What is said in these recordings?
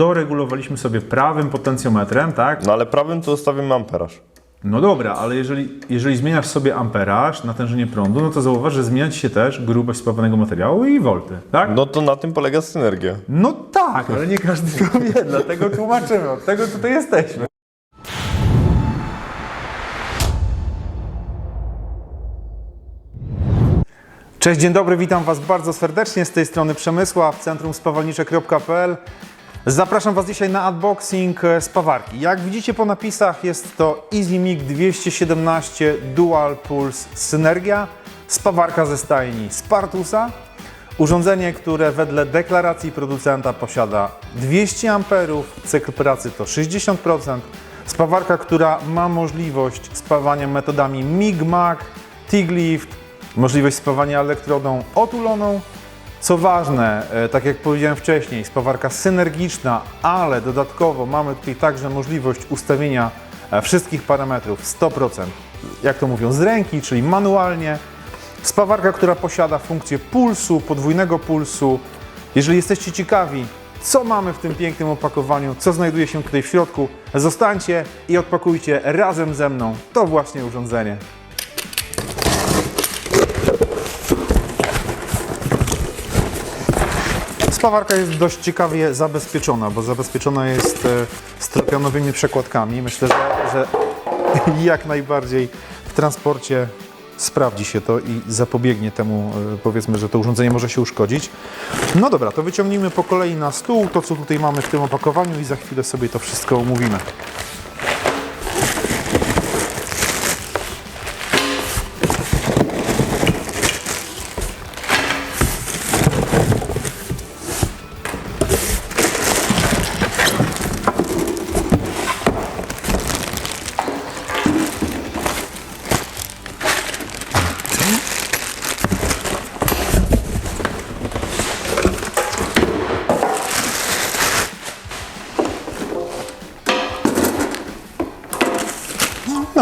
doregulowaliśmy sobie prawym potencjometrem, tak? No ale prawym to ustawimy amperaż. No dobra, ale jeżeli, jeżeli zmieniasz sobie amperaż, natężenie prądu, no to zauważ, że zmienia ci się też grubość spawanego materiału i volty, tak? No to na tym polega synergia. No tak, ale nie każdy to wie, dlatego tłumaczymy, od tego tutaj jesteśmy. Cześć, dzień dobry, witam Was bardzo serdecznie z tej strony Przemysła w centrum spawalnicze.pl. Zapraszam Was dzisiaj na unboxing e, spawarki. Jak widzicie po napisach jest to EasyMic 217 Dual Pulse Synergia, spawarka ze stajni Spartusa. Urządzenie, które wedle deklaracji producenta posiada 200 A, cykl pracy to 60%. Spawarka, która ma możliwość spawania metodami MIG-MAG, TIG-LIFT, możliwość spawania elektrodą otuloną. Co ważne, e, tak jak powiedziałem wcześniej, spawarka synergiczna, ale dodatkowo mamy tutaj także możliwość ustawienia e, wszystkich parametrów 100%, jak to mówią, z ręki, czyli manualnie. Spawarka, która posiada funkcję pulsu, podwójnego pulsu. Jeżeli jesteście ciekawi, co mamy w tym pięknym opakowaniu, co znajduje się tutaj w środku, zostańcie i odpakujcie razem ze mną to właśnie urządzenie. Spawarka jest dość ciekawie zabezpieczona, bo zabezpieczona jest e, stropianowymi przekładkami. Myślę, że, że jak najbardziej w transporcie sprawdzi się to i zapobiegnie temu, e, powiedzmy, że to urządzenie może się uszkodzić. No dobra, to wyciągnijmy po kolei na stół to, co tutaj mamy w tym opakowaniu i za chwilę sobie to wszystko omówimy.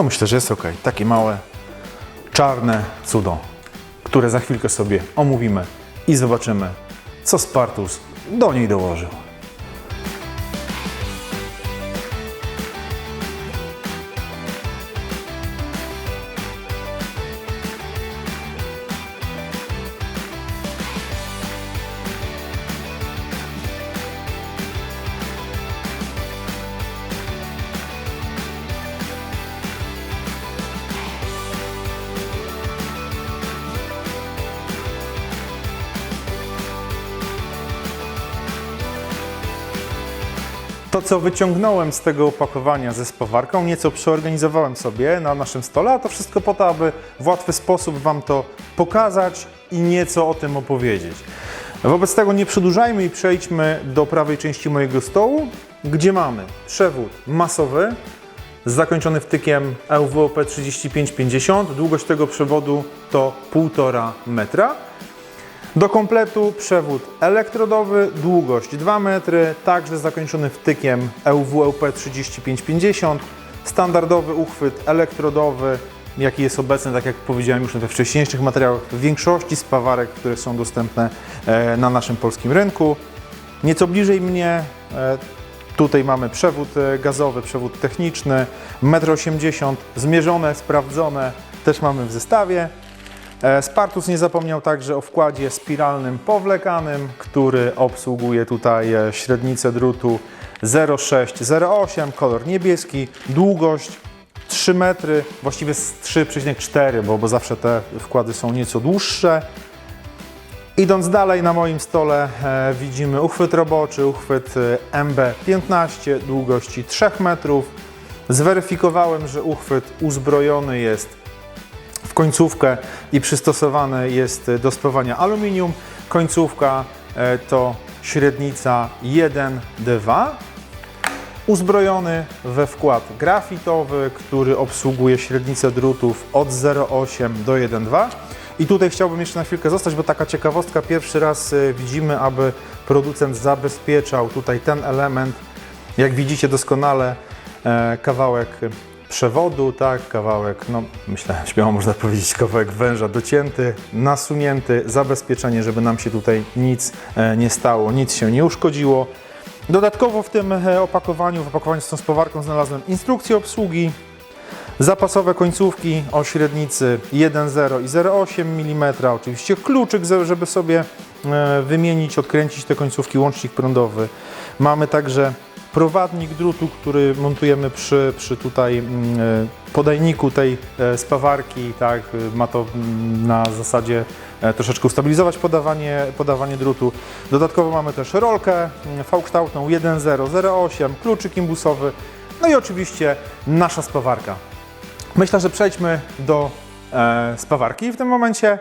Myślę, że jest ok. Takie małe, czarne cudo, które za chwilkę sobie omówimy i zobaczymy, co Spartus do niej dołożył. To, co wyciągnąłem z tego opakowania ze spawarką, nieco przeorganizowałem sobie na naszym stole, a to wszystko po to, aby w łatwy sposób Wam to pokazać i nieco o tym opowiedzieć. Wobec tego nie przedłużajmy i przejdźmy do prawej części mojego stołu, gdzie mamy przewód masowy zakończony wtykiem E EUWOP 3550. Długość tego przewodu to 1,5 metra. Do kompletu przewód elektrodowy, długość 2 metry, także zakończony wtykiem EUWLP 3550. Standardowy uchwyt elektrodowy, jaki jest obecny, tak jak powiedziałem już we wcześniejszych materiałach, w większości spawarek, które są dostępne e, na naszym polskim rynku. Nieco bliżej mnie e, Tutaj mamy przewód e, gazowy, przewód techniczny, 1,80 m, zmierzone, sprawdzone, też mamy w zestawie. E, Spartus nie zapomniał także o wkładzie spiralnym powlekanym, który obsługuje tutaj e, średnicę drutu 0,6-0,8, kolor niebieski, długość 3 metry, właściwie z 3,4, bo, bo zawsze te wkłady są nieco dłuższe. Idąc dalej na moim stole e, widzimy uchwyt roboczy, uchwyt e, MB15 długości 3 metrów. Zweryfikowałem, że uchwyt uzbrojony jest końcówkę i przystosowany jest do spawania aluminium. Końcówka e, to średnica 1-2 uzbrojony we wkład grafitowy, który obsługuje średnicę drutów od 0,8 do 1,2. I tutaj chciałbym jeszcze na chwilkę zostać, bo taka ciekawostka, pierwszy raz e, widzimy, aby producent zabezpieczał tutaj ten element, jak widzicie doskonale, e, kawałek przewodu, tak, kawałek, no myślę, śmiało można powiedzieć, kawałek węża docięty, nasunięty, zabezpieczenie, żeby nam się tutaj nic e, nie stało, nic się nie uszkodziło. Dodatkowo w tym e, opakowaniu, w opakowaniu z tą spawarką znalazłem instrukcję obsługi, zapasowe końcówki o średnicy 1,0 i 0,8 mm, oczywiście kluczyk, żeby sobie e, wymienić, odkręcić te końcówki, łącznik prądowy. Mamy także prowadnik drutu, który montujemy przy, przy tutaj mm, e, podajniku tej e, spawarki, tak, ma to mm, na zasadzie e, troszeczkę ustabilizować podawanie, podawanie drutu. Dodatkowo mamy też rolkę mm, V-kształtną 1.0.08, kluczyk imbusowy, no i oczywiście nasza spawarka. Myślę, że przejdźmy do spawarki w tym momencie.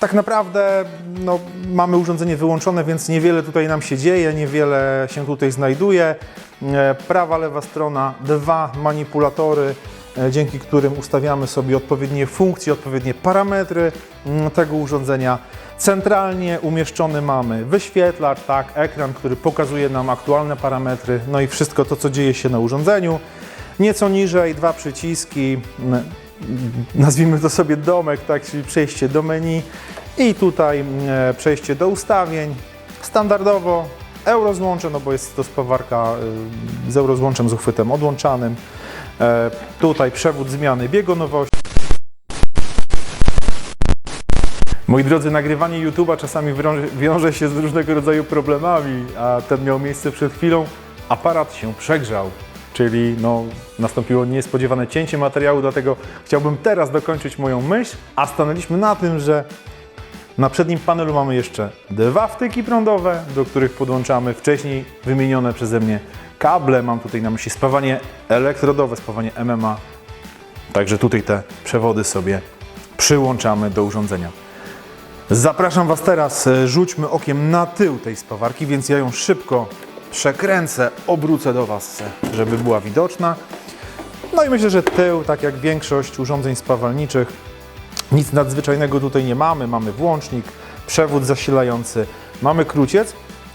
Tak naprawdę no, mamy urządzenie wyłączone, więc niewiele tutaj nam się dzieje, niewiele się tutaj znajduje. E, prawa, lewa strona, dwa manipulatory, e, dzięki którym ustawiamy sobie odpowiednie funkcje, odpowiednie parametry mm, tego urządzenia. Centralnie umieszczony mamy wyświetlacz, tak, ekran, który pokazuje nam aktualne parametry, no i wszystko to, co dzieje się na urządzeniu. Nieco niżej dwa przyciski, m, nazwijmy to sobie domek, tak, czyli przejście do menu i tutaj e, przejście do ustawień. Standardowo eurozłącze, no bo jest to spawarka y, z eurozłączem z uchwytem odłączanym. E, Tutaj przewód zmiany biegunowości. Moi drodzy, nagrywanie YouTube'a czasami wiąże się z różnego rodzaju problemami, a ten miał miejsce przed chwilą. Aparat się przegrzał, czyli no, nastąpiło niespodziewane cięcie materiału, dlatego chciałbym teraz dokończyć moją myśl, a stanęliśmy na tym, że na przednim panelu mamy jeszcze dwa wtyki prądowe, do których podłączamy wcześniej wymienione przeze mnie kable. Mam tutaj na myśli spawanie elektrodowe, spawanie MMA. Także tutaj te przewody sobie przyłączamy do urządzenia. Zapraszam Was teraz, e, rzućmy okiem na tył tej spawarki, więc ja ją szybko przekręcę, obrócę do Was, żeby była widoczna. No i myślę, że tył, tak jak większość urządzeń spawalniczych, nic nadzwyczajnego tutaj nie mamy. Mamy włącznik, przewód zasilający, mamy kruciec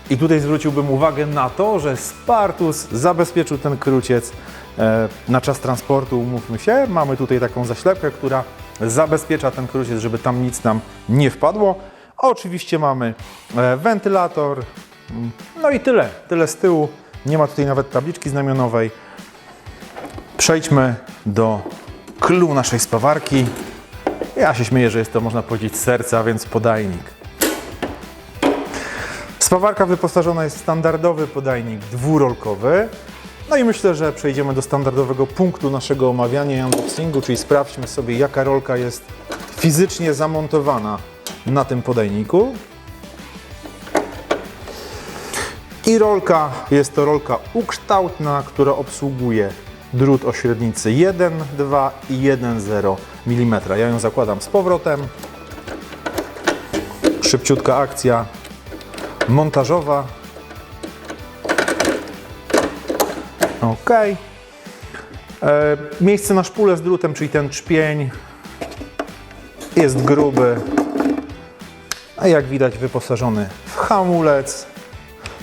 i tutaj zwróciłbym uwagę na to, że Spartus zabezpieczył ten kruciec e, na czas transportu, umówmy się. Mamy tutaj taką zaślepkę, która zabezpiecza ten kruciec, żeby tam nic nam nie wpadło. Oczywiście mamy e, wentylator, no i tyle. Tyle z tyłu. Nie ma tutaj nawet tabliczki znamionowej. Przejdźmy do clue naszej spawarki. Ja się śmieję, że jest to, można powiedzieć, serca, więc podajnik. Spawarka wyposażona jest w standardowy podajnik dwurolkowy. No i myślę, że przejdziemy do standardowego punktu naszego omawiania i unboxingu, czyli sprawdźmy sobie, jaka rolka jest fizycznie zamontowana na tym podajniku. I rolka jest to rolka ukształtna, która obsługuje drut o średnicy 1, 2 i 1,0 mm. Ja ją zakładam z powrotem. Szybciutka akcja montażowa. Ok. E, miejsce na szpulę z drutem, czyli ten trzpień jest gruby, a jak widać wyposażony w hamulec.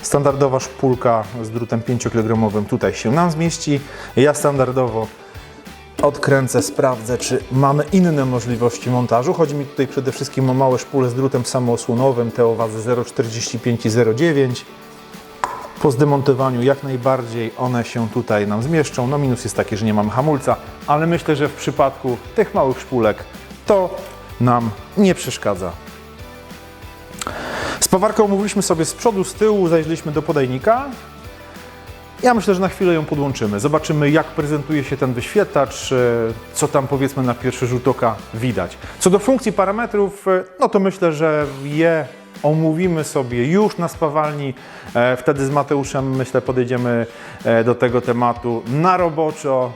Standardowa szpulka z drutem 5 kg tutaj się nam zmieści. Ja standardowo odkręcę, sprawdzę, czy mamy inne możliwości montażu. Chodzi mi tutaj przede wszystkim o małe szpule z drutem samoosłonowym, te o wadze 0,45 i 0,9. Po zdemontowaniu jak najbardziej one się tutaj nam zmieszczą. No minus jest taki, że nie mamy hamulca, ale myślę, że w przypadku tych małych szpulek to nam nie przeszkadza. Spawarkę omówiliśmy sobie z przodu, z tyłu, zajrzeliśmy do podajnika. Ja myślę, że na chwilę ją podłączymy. Zobaczymy, jak prezentuje się ten wyświetlacz, e, co tam powiedzmy na pierwszy rzut oka widać. Co do funkcji parametrów, e, no to myślę, że je omówimy sobie już na spawalni. E, Wtedy z Mateuszem, myślę, podejdziemy do tego tematu na roboczo.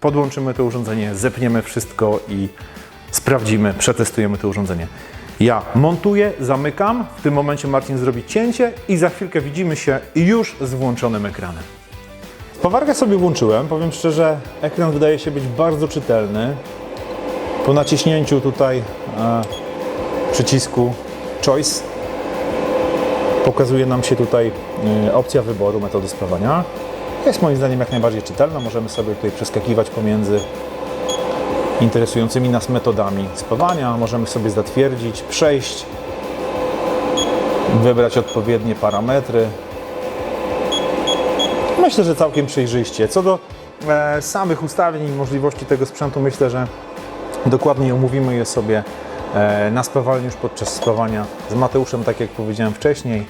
Podłączymy to urządzenie, zepniemy wszystko i sprawdzimy, przetestujemy to urządzenie. Ja montuję, zamykam, w tym momencie Marcin zrobi cięcie i za chwilkę widzimy się już z włączonym ekranem. Spawarkę sobie włączyłem, powiem szczerze, ekran wydaje się być bardzo czytelny. Po naciśnięciu tutaj e, przycisku Choice pokazuje nam się tutaj e, opcja wyboru metody spawania. Jest moim zdaniem jak najbardziej czytelna, możemy sobie tutaj przeskakiwać pomiędzy interesującymi nas metodami spawania. Możemy sobie zatwierdzić, przejść, wybrać odpowiednie parametry. Myślę, że całkiem przejrzyście. Co do e, samych ustawień i możliwości tego sprzętu, myślę, że dokładniej omówimy je sobie e, na spawalni już podczas spawania z Mateuszem, tak jak powiedziałem wcześniej.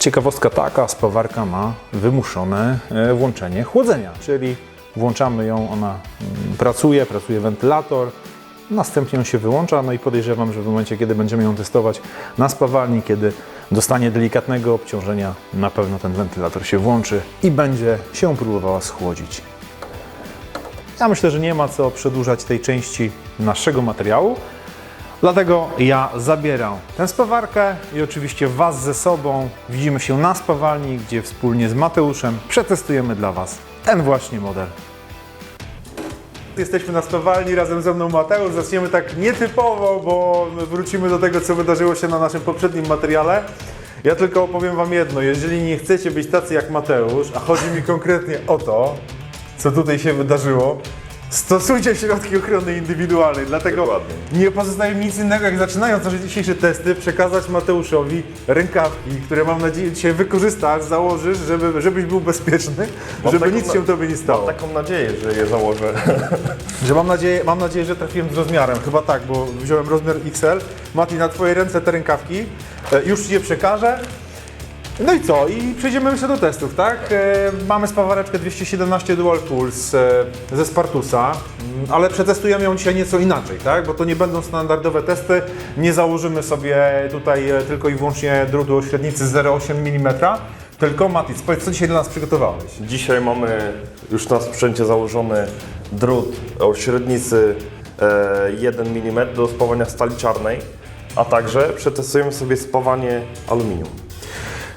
Ciekawostka taka, spawarka ma wymuszone e, włączenie chłodzenia, czyli włączamy ją, ona mm, pracuje, pracuje wentylator, następnie on się wyłącza, no i podejrzewam, że w momencie, kiedy będziemy ją testować na spawalni, kiedy dostanie delikatnego obciążenia, na pewno ten wentylator się włączy i będzie się próbowała schłodzić. Ja myślę, że nie ma co przedłużać tej części naszego materiału. Dlatego ja zabieram tę spawarkę i oczywiście Was ze sobą. Widzimy się na spawalni, gdzie wspólnie z Mateuszem przetestujemy dla Was ten właśnie model. Jesteśmy na spawalni, razem ze mną Mateusz. Zaczniemy tak nietypowo, bo wrócimy do tego, co wydarzyło się na naszym poprzednim materiale. Ja tylko opowiem Wam jedno. Jeżeli nie chcecie być tacy jak Mateusz, a chodzi mi konkretnie o to, co tutaj się wydarzyło, stosujcie środki ochrony indywidualnej. Dlatego Dokładnie. nie pozostaje mi nic innego, jak zaczynając nasze dzisiejsze testy, przekazać Mateuszowi rękawki, które mam nadzieję dzisiaj wykorzystasz, założysz, żeby, żebyś był bezpieczny, Mam żeby taką nic na- się tobie nie stało. Mam taką nadzieję, że je założę. Że mam nadzieję, mam nadzieję, że trafiłem z rozmiarem. Chyba tak, bo wziąłem rozmiar XL. Mati, na Twoje ręce te rękawki. E, Już Ci je przekażę. No i co? I przejdziemy jeszcze do testów, tak? E, Mamy spawareczkę 217 Dual Pulse e, ze Spartusa, mm, ale przetestujemy ją dzisiaj nieco inaczej, tak? Bo to nie będą standardowe testy. Nie założymy sobie tutaj e, tylko i wyłącznie drutu o średnicy 0,8 mm. Tylko Mati, powiedz, co dzisiaj dla nas przygotowałeś? Dzisiaj mamy już na sprzęcie założony drut o średnicy e, 1 mm do spawania stali czarnej, a także przetestujemy sobie spawanie aluminium.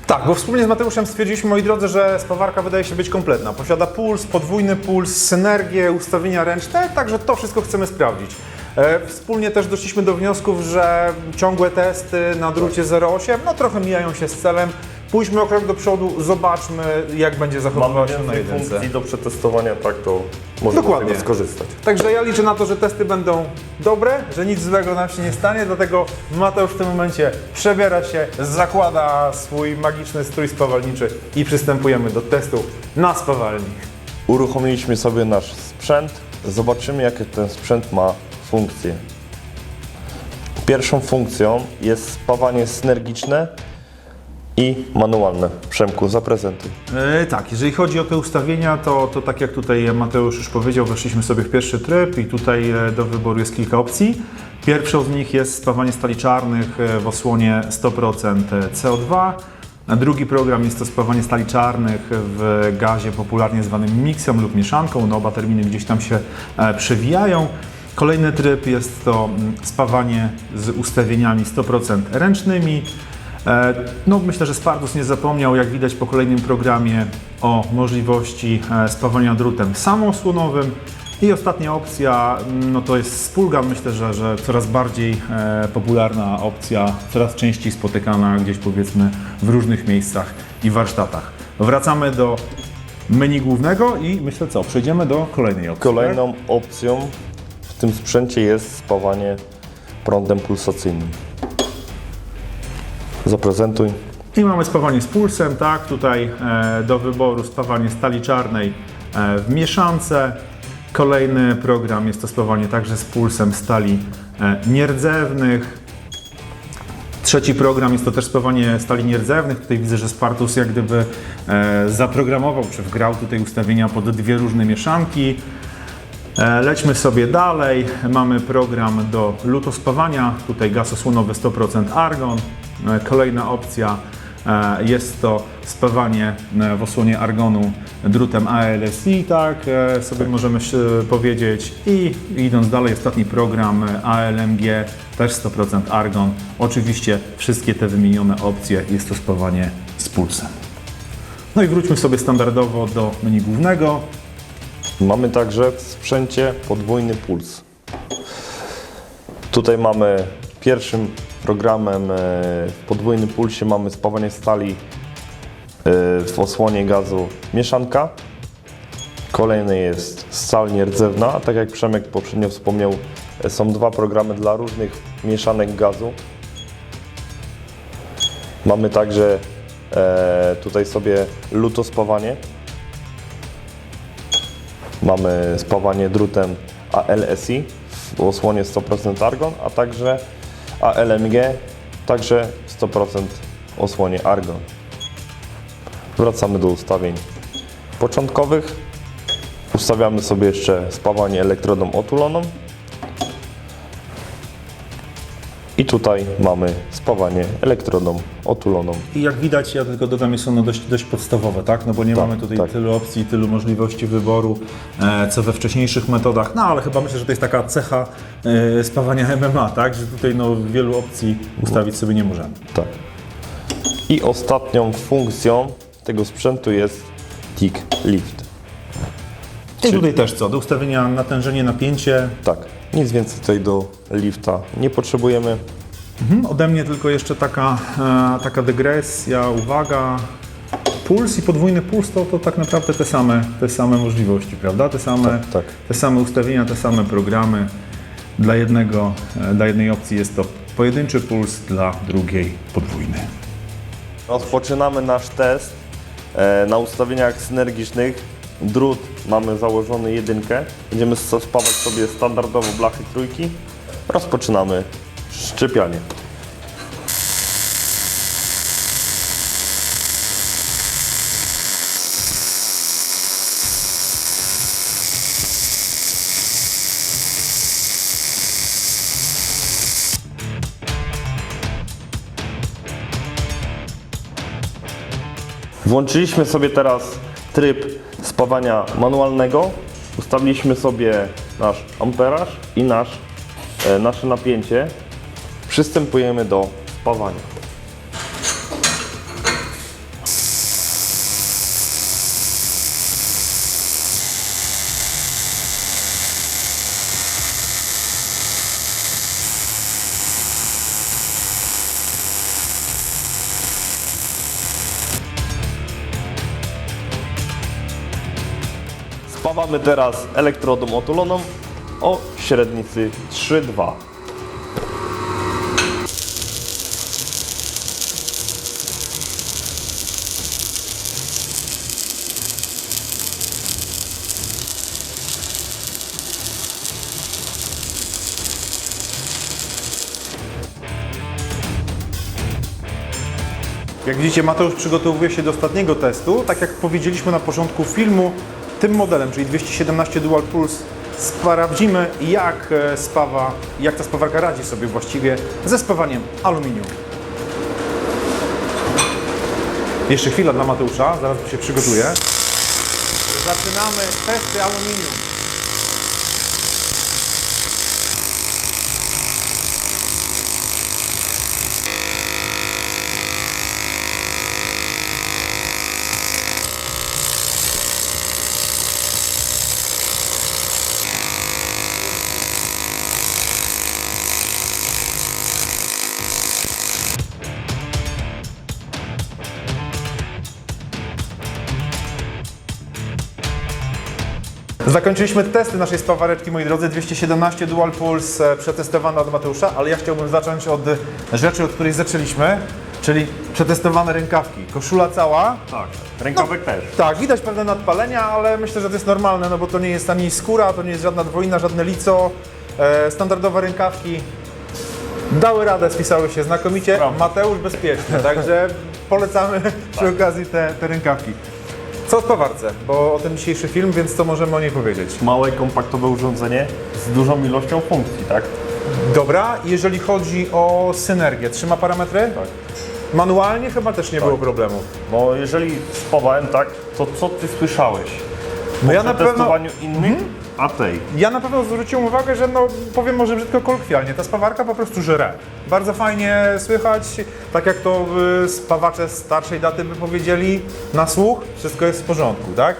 Tak, bo wspólnie z Mateuszem stwierdziliśmy, moi drodzy, że spawarka wydaje się być kompletna. Posiada puls, podwójny puls, synergię, ustawienia ręczne, także to wszystko chcemy sprawdzić. E, Wspólnie też doszliśmy do wniosków, że ciągłe testy na drucie 0,8 no trochę mijają się z celem. Pójdźmy o krok do przodu, zobaczmy jak będzie zachowywała Mamy się na więcej jedynce. funkcji do przetestowania, tak to możemy Dokładnie. z tego skorzystać. Także ja liczę na to, że testy będą dobre, że nic złego nam się nie stanie, dlatego Mateusz w tym momencie przebiera się, zakłada swój magiczny strój spawalniczy i przystępujemy do testu na spawalni. Uruchomiliśmy sobie nasz sprzęt. Zobaczymy, jakie ten sprzęt ma funkcje. Pierwszą funkcją jest spawanie synergiczne i manualne. Przemku, zaprezentuj. E, tak, jeżeli chodzi o te ustawienia, to, to tak jak tutaj Mateusz już powiedział, weszliśmy sobie w pierwszy tryb i tutaj e, do wyboru jest kilka opcji. Pierwszą z nich jest spawanie stali czarnych e, w osłonie 100% CO2. A drugi program jest to spawanie stali czarnych w gazie popularnie zwanym miksem lub mieszanką. No, oba terminy gdzieś tam się e, przewijają. Kolejny tryb jest to mm, spawanie z ustawieniami 100% ręcznymi. E, No, myślę, że Spartus nie zapomniał, jak widać po kolejnym programie, o możliwości e, spawania drutem samoosłonowym. I ostatnia opcja, no to jest spulgan. Myślę, że, że coraz bardziej e, popularna opcja, coraz częściej spotykana gdzieś powiedzmy w różnych miejscach i warsztatach. Wracamy do menu głównego i myślę co, przejdziemy do kolejnej opcji. Kolejną opcją w tym sprzęcie jest spawanie prądem pulsacyjnym. Zaprezentuj. I mamy spawanie z pulsem, tak, tutaj e, do wyboru spawanie stali czarnej e, w mieszance. Kolejny program jest to spawanie także z pulsem stali e, nierdzewnych. Trzeci program jest to też spawanie stali nierdzewnych. Tutaj widzę, że Spartus jak gdyby zaprogramował czy wgrał tutaj ustawienia pod dwie różne mieszanki. Lećmy sobie dalej. Mamy program do lutospawania. Tutaj gaz osłonowy 100% argon. E, Kolejna opcja e, jest to spawanie e, w osłonie argonu drutem ALSI, tak sobie możemy się powiedzieć. I idąc dalej, ostatni program ALMG, też 100% argon. Oczywiście wszystkie te wymienione opcje jest to spawanie z pulsem. No i wróćmy sobie standardowo do menu głównego. Mamy także w sprzęcie podwójny puls. Tutaj mamy pierwszym programem e, w podwójnym pulsie mamy spawanie stali e, w osłonie gazu mieszanka. Kolejny jest stal nierdzewna, tak jak Przemek poprzednio wspomniał, e, są dwa programy dla różnych mieszanek gazu. Mamy także tutaj sobie lutospawanie. Mamy spawanie drutem ALSI w osłonie 100% argon, a także ALMG, także 100% osłonie argon. Wracamy do ustawień początkowych. Ustawiamy sobie jeszcze spawanie elektrodą otuloną. I tutaj mamy spawanie elektrodą otuloną. I jak widać, ja tylko dodam, jest ono dość, dość podstawowe, tak? No bo nie Tak, mamy tutaj tak. tylu opcji, tylu możliwości wyboru, e, co we wcześniejszych metodach. No ale chyba myślę, że to jest taka cecha e, spawania MMA, tak? Że tutaj no, wielu opcji ustawić sobie nie możemy. Tak. I ostatnią funkcją tego sprzętu jest tick lift. I tutaj też co? Do ustawienia natężenie, napięcie. Tak, nic więcej tutaj do lifta nie potrzebujemy. Mhm. Ode mnie tylko jeszcze taka, e, taka dygresja, uwaga. Puls i podwójny puls to, to tak naprawdę te same, te same możliwości, prawda? Te same, Tak, tak. te same ustawienia, te same programy. Dla, jednego, e, dla jednej opcji jest to pojedynczy puls, dla drugiej podwójny. Rozpoczynamy nasz test e, na ustawieniach synergicznych. Drut mamy założony jedynkę. Będziemy spawać sobie standardowo blachy trójki. Rozpoczynamy szczepianie. Włączyliśmy sobie teraz tryb spawania manualnego. Ustawiliśmy sobie nasz amperaż i nasz, e, nasze napięcie. Przystępujemy do spawania. Spawamy teraz elektrodą otuloną o średnicy 3,2. Jak widzicie, Mateusz przygotowuje się do ostatniego testu. Tak jak powiedzieliśmy na początku filmu, tym modelem, czyli 217 Dual Pulse, sprawdzimy jak e, spawa, jak ta spawarka radzi sobie właściwie ze spawaniem aluminium. Jeszcze chwila dla Mateusza, zaraz się przygotuje. Zaczynamy testy aluminium. Zakończyliśmy testy naszej spawareczki, moi drodzy. 217 Dual Pulse e, przetestowane od Mateusza, ale ja chciałbym zacząć od rzeczy, od której zaczęliśmy, czyli przetestowane rękawki. Koszula cała. Tak, rękawek też. Tak, widać pewne nadpalenia, ale myślę, że to jest normalne, no bo to nie jest ani skóra, to nie jest żadna dwojna, żadne lico. E, standardowe rękawki dały radę, spisały się znakomicie. Prawda. Mateusz bezpieczny, także polecamy przy okazji te, te rękawki. Co o spawarce, bo o tym dzisiejszy film, więc co możemy o niej powiedzieć? Małe, kompaktowe urządzenie z dużą ilością funkcji, tak? Dobra, jeżeli chodzi o synergię, trzyma parametry? Tak. Manualnie chyba też nie było problemu. Bo jeżeli spawałem tak, to co ty słyszałeś? No ja na pewno, testowaniu innych, a tej. ja na pewno zwróciłem uwagę, że no, powiem może brzydko kolokwialnie, ta spawarka po prostu żre. Bardzo fajnie słychać, tak jak to y, spawacze starszej daty by powiedzieli, na słuch wszystko jest w porządku, tak?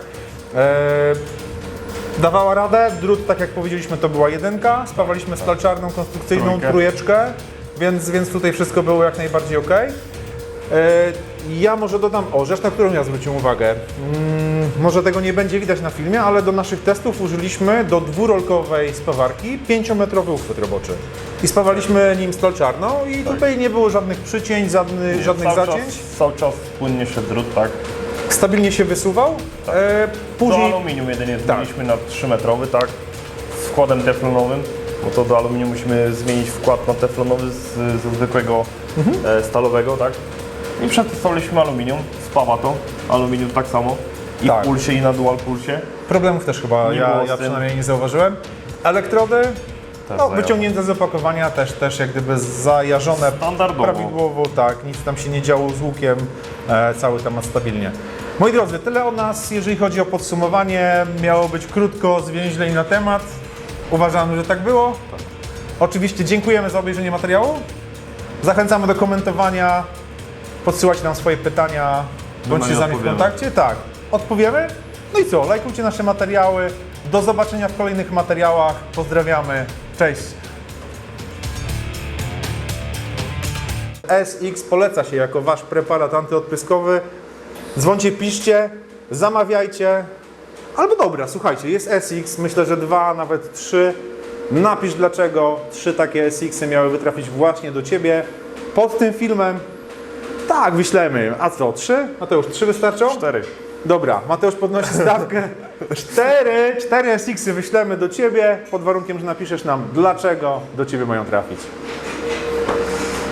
E, dawała radę, drut, tak jak powiedzieliśmy, to była jedynka, spawaliśmy stalczarną, konstrukcyjną Trójkę. trójeczkę, więc, więc tutaj wszystko było jak najbardziej ok. Ja może dodam, o rzecz, na którą ja zwróciłem uwagę. Mm, może tego nie będzie widać na filmie, ale do naszych testów użyliśmy do dwurolkowej spawarki 5-metrowy uchwyt roboczy. I spawaliśmy nim stal czarną i tutaj nie było żadnych przycięć, żadnych, żadnych cały zacięć. Czas, cały czas płynnie szedł drut, tak? Stabilnie się wysuwał. E, Do później aluminium jedynie zmieniliśmy na 3 metrowy, tak? Z wkładem teflonowym, bo to do aluminium musimy zmienić wkład na teflonowy z, ze zwykłego Mhm. e, stalowego, tak? I przetestowaliśmy aluminium, spawa to, aluminium tak samo. I Tak. w pulsie i na dual pulsie. Problemów też chyba Nie ja, było z ja tym. przynajmniej nie zauważyłem. Elektrody, no, zajęło. wyciągnięte z opakowania, też, też jak gdyby zajarzone Standardowo. prawidłowo, tak, nic tam się nie działo z łukiem, e, cały temat stabilnie. Moi drodzy, tyle o nas, jeżeli chodzi o podsumowanie. Miało być krótko, zwięźlej na temat. Uważamy, że tak było. Oczywiście dziękujemy za obejrzenie materiału. Zachęcamy do komentowania, podsyłać nam swoje pytania, bądźcie z nami w odpowiemy. kontakcie. Tak, odpowiemy. No i co, lajkujcie nasze materiały. Do zobaczenia w kolejnych materiałach. Pozdrawiamy. Cześć. SX poleca się jako Wasz preparat antyodpryskowy. Dzwoncie, piszcie, zamawiajcie. Albo dobra, słuchajcie, jest SX, myślę, że dwa, nawet trzy. Napisz dlaczego trzy takie SX-y miały wytrafić właśnie do Ciebie. Pod tym filmem tak, wyślemy. A co, trzy? Mateusz, trzy wystarczą? Cztery. Dobra, Mateusz podnosi stawkę. Cztery, cztery SX-y wyślemy do Ciebie pod warunkiem, że napiszesz nam, dlaczego do Ciebie mają trafić.